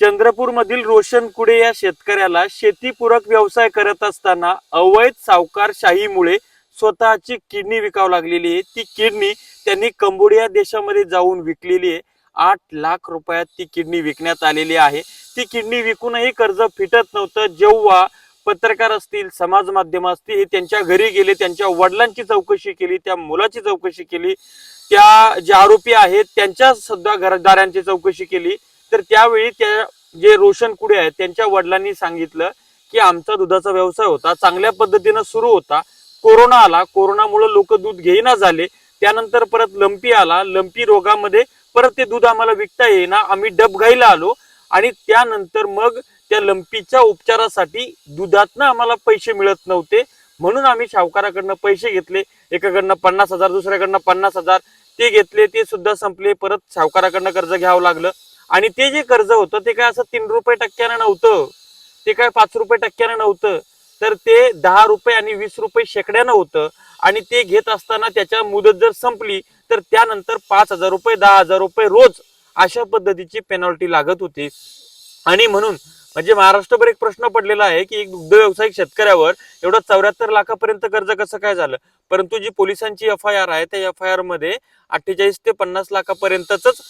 चंद्रपूरमधील रोशन कुडे या शेतकऱ्याला शेतीपूरक व्यवसाय करत असताना अवैध सावकारशाहीमुळे स्वतःची किडनी विकावं लागलेली आहे. ती किडनी त्यांनी कंबोडिया देशामध्ये जाऊन विकलेली आहे. आठ लाख रुपयात ती किडनी विकण्यात आलेली आहे. ती किडनी विकूनही कर्ज फिटत नव्हतं. जेव्हा पत्रकार असतील समाज माध्यम असतील हे त्यांच्या घरी गेले त्यांच्या वडिलांची चौकशी केली त्या मुलाची चौकशी केली त्या जे आरोपी आहेत त्यांच्या सध्या घरदारांची चौकशी केली. तर त्यावेळी त्या जे रोशन कुडे आहेत त्यांच्या वडिलांनी सांगितलं की आमचा दुधाचा व्यवसाय होता चांगल्या पद्धतीनं सुरू होता. कोरोना आला कोरोनामुळे लोक दूध घेईना झाले. त्यानंतर परत लंपी आला लंपी रोगामध्ये परत ते दूध आम्हाला विकता येईना आम्ही डबघाईला आलो. आणि त्यानंतर मग त्या लंपीच्या उपचारासाठी दुधातनं आम्हाला पैसे मिळत नव्हते. म्हणून आम्ही सावकाराकडनं पैसे घेतले. एकाकडनं पन्नास हजार दुसऱ्याकडनं पन्नास हजार. ते घेतले ते सुद्धा संपले. परत सावकाराकडनं कर्ज घ्यावं लागलं. आणि ते जे कर्ज होतं ते काय असं तीन रुपये टक्क्यानं नव्हतं? ते काय पाच रुपये टक्क्यानं नव्हतं? तर ते दहा रुपये आणि वीस रुपये शेकड्यानं होतं आणि ते घेत असताना त्याच्या मुदत जर संपली तर त्यानंतर पाच हजार रुपये दहा हजार रुपये रोज अशा पद्धतीची पेनॉल्टी लागत होती. आणि म्हणून म्हणजे महाराष्ट्रभर एक प्रश्न पडलेला आहे की एक दुग्ध व्यावसायिक शेतकऱ्यावर एवढं चौऱ्याहत्तर लाखापर्यंत कर्ज कसं काय झालं? परंतु जी पोलिसांची एफ आय आर आहे त्या एफ आय आरमध्ये अठ्ठेचाळीस ते पन्नास लाखापर्यंतच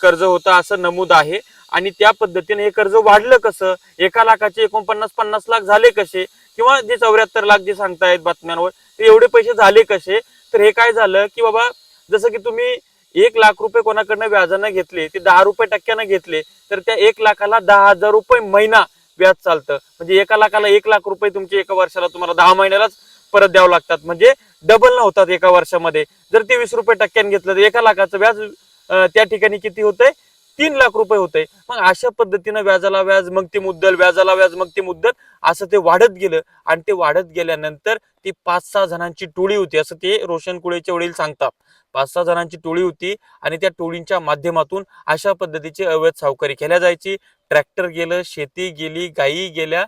कर्ज होतं असं नमूद आहे. आणि त्या पद्धतीने हे कर्ज वाढलं कसं? एका लाखाचे एकोणपन्नास पन्नास लाख झाले कसे? किंवा जे चौऱ्याहत्तर लाख जे सांगतायत बातम्यांवर ते एवढे पैसे झाले कसे? तर हे काय झालं की बाबा जसं की तुम्ही एक लाख रुपये कोणाकडनं व्याजानं घेतले ते दहा रुपये टक्क्यानं घेतले तर त्या एक लाखाला दहा हजार रुपये महिना व्याज चालतं. म्हणजे एका लाखाला एक लाख रुपये तुमचे एका वर्षाला तुम्हाला दहा महिन्यालाच परत द्यावं लागतात. म्हणजे डबल न होतात एका वर्षामध्ये. जर ते वीस रुपये टक्क्याने घेतलं तर एका लाखाचं व्याज त्या ठिकाणी किती होतंय? तीन लाख रुपये होते. मग अशा पद्धतीनं व्याजाला व्याज मग ती मुद्दल व्याजाला व्याज मग ती मुद्दल असं ते वाढत गेलं. आणि ते वाढत गेल्यानंतर ती पाच सहा जणांची टोळी होती असं ते रोशन कुळेचे वडील सांगतात. पाच सहा जणांची टोळी होती आणि त्या टोळींच्या माध्यमातून अशा पद्धतीची अवैध सावकारी केल्या जायची. ट्रॅक्टर गेलं शेती गेली गायी गेल्या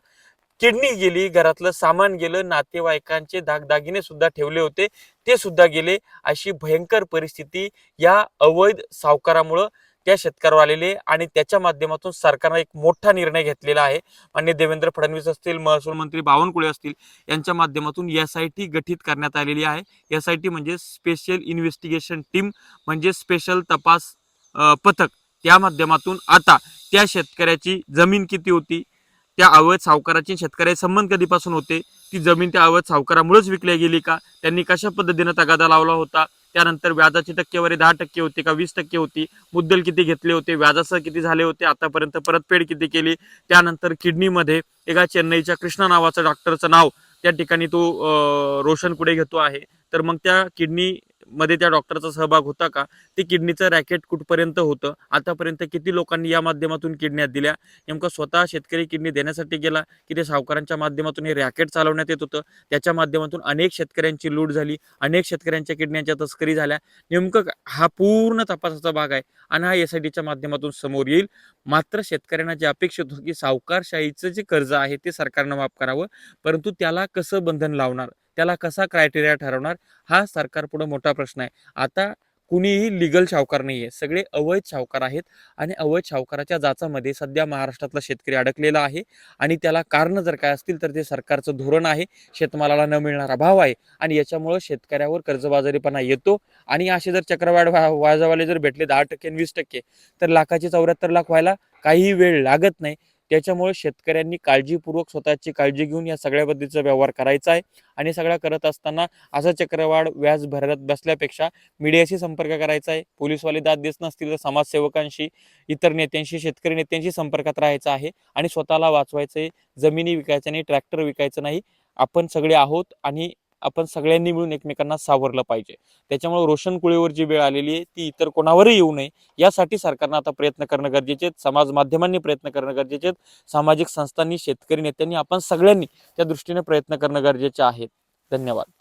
किडनी गेली घरातलं सामान गेलं नातेवाईकांचे दागदागिने सुद्धा ठेवले होते. ते सुद्धा गेले. अशी भयंकर परिस्थिती या अवैध सावकारामुळं त्या शेतकऱ्यावर आलेली आहे आणि त्याच्या माध्यमातून सरकारनं एक मोठा निर्णय घेतलेला आहे. मान्य देवेंद्र फडणवीस असतील महसूल मंत्री बावनकुळे असतील यांच्या माध्यमातून एस आय टी गठीत करण्यात आलेली आहे. एस आय टी म्हणजे स्पेशल इन्व्हेस्टिगेशन टीम म्हणजे स्पेशल तपास पथक. त्या माध्यमातून आता त्या शेतकऱ्याची जमीन किती होती त्या अवैध सावकाराचे शेतकऱ्याचे संबंध कधीपासून होते ती जमीन त्या अवैध सावकारामुळेच विकली गेली का त्यांनी कशा पद्धतीनं तगादा लावला होता त्यानंतर व्याजाची टक्केवारी दहा टक्के होती का वीस टक्के होती. मुद्दल किती घेतले होते व्याजासह किती झाले होते आतापर्यंत परतफेड किती केली. त्यानंतर किडनीमध्ये एका चेन्नईच्या कृष्णा नावाचं डॉक्टरचं नाव त्या ठिकाणी तो रोशन कुठे घेतो आहे. तर मग त्या किडनी मध्ये त्या डॉक्टरचा सहभाग होता का? ते किडनीचं रॅकेट कुठपर्यंत होतं? आतापर्यंत किती लोकांनी या माध्यमातून किडन्या दिल्या? नेमकं स्वतः शेतकरी किडनी देण्यासाठी गेला की ते सावकारांच्या माध्यमातून हे रॅकेट चालवण्यात येत होतं? त्याच्या माध्यमातून अनेक शेतकऱ्यांची लूट झाली अनेक शेतकऱ्यांच्या किडन्यांच्या तस्करी झाल्या. नेमकं हा पूर्ण तपासाचा भाग आहे आणि हा एस आय टीच्या माध्यमातून समोर येईल. मात्र शेतकऱ्यांना जे अपेक्षित होतं की सावकारशाहीचं जे कर्ज आहे ते सरकारनं माफ करावं परंतु त्याला कसं बंधन लावणार त्याला कसा क्रायटेरिया ठरवणार हा सरकारपुढे मोठा प्रश्न आहे. आता कुणीही लिगल सावकार नाही आहे सगळे अवैध सावकार आहेत आणि अवैध सावकाराच्या जाचामध्ये सध्या महाराष्ट्रातला शेतकरी अडकलेला आहे आणि त्याला कारण जर काय असतील तर ते सरकारचं धोरण आहे. शेतमालाला न मिळणारा भाव आहे आणि याच्यामुळं शेतकऱ्यावर कर्जबाजारीपणा येतो आणि असे जर चक्रवाढ वाजावाले जर भेटले दहा टक्के वीस टक्के तर लाखाचे चौऱ्याहत्तर लाख व्हायला काही वेळ लागत नाही. त्याच्यामुळे शेतकऱ्यांनी काळजीपूर्वक स्वतःची काळजी घेऊन या सगळ्या पद्धतीचा व्यवहार करायचा आहे. आणि सगळा करत असताना असं चक्रवाढ व्याज भरत बसल्यापेक्षा मीडियाशी संपर्क करायचा आहे. पोलीसवाले दाद देत नसतील तर समाजसेवकांशी इतर नेत्यांशी शेतकरी नेत्यांशी संपर्कात राहायचं आहे. आणि स्वतःला वाचवायचं आहे. जमिनी विकायचं नाही ट्रॅक्टर विकायचं नाही. आपण सगळे आहोत आणि आपण सगळ्यांनी मिळून एकमेकांना सावरलं पाहिजे. त्याच्यामुळे रोशन कुळीवर जी वेळ आलेली आहे ती इतर कोणावरही येऊ नये. यासाठी सरकारनं आता प्रयत्न करणं गरजेचे आहेत. समाज माध्यमांनी प्रयत्न करणं गरजेचे आहेत. सामाजिक संस्थांनी शेतकरी नेत्यांनी आपण सगळ्यांनी त्या दृष्टीने प्रयत्न करणं गरजेचे आहेत धन्यवाद.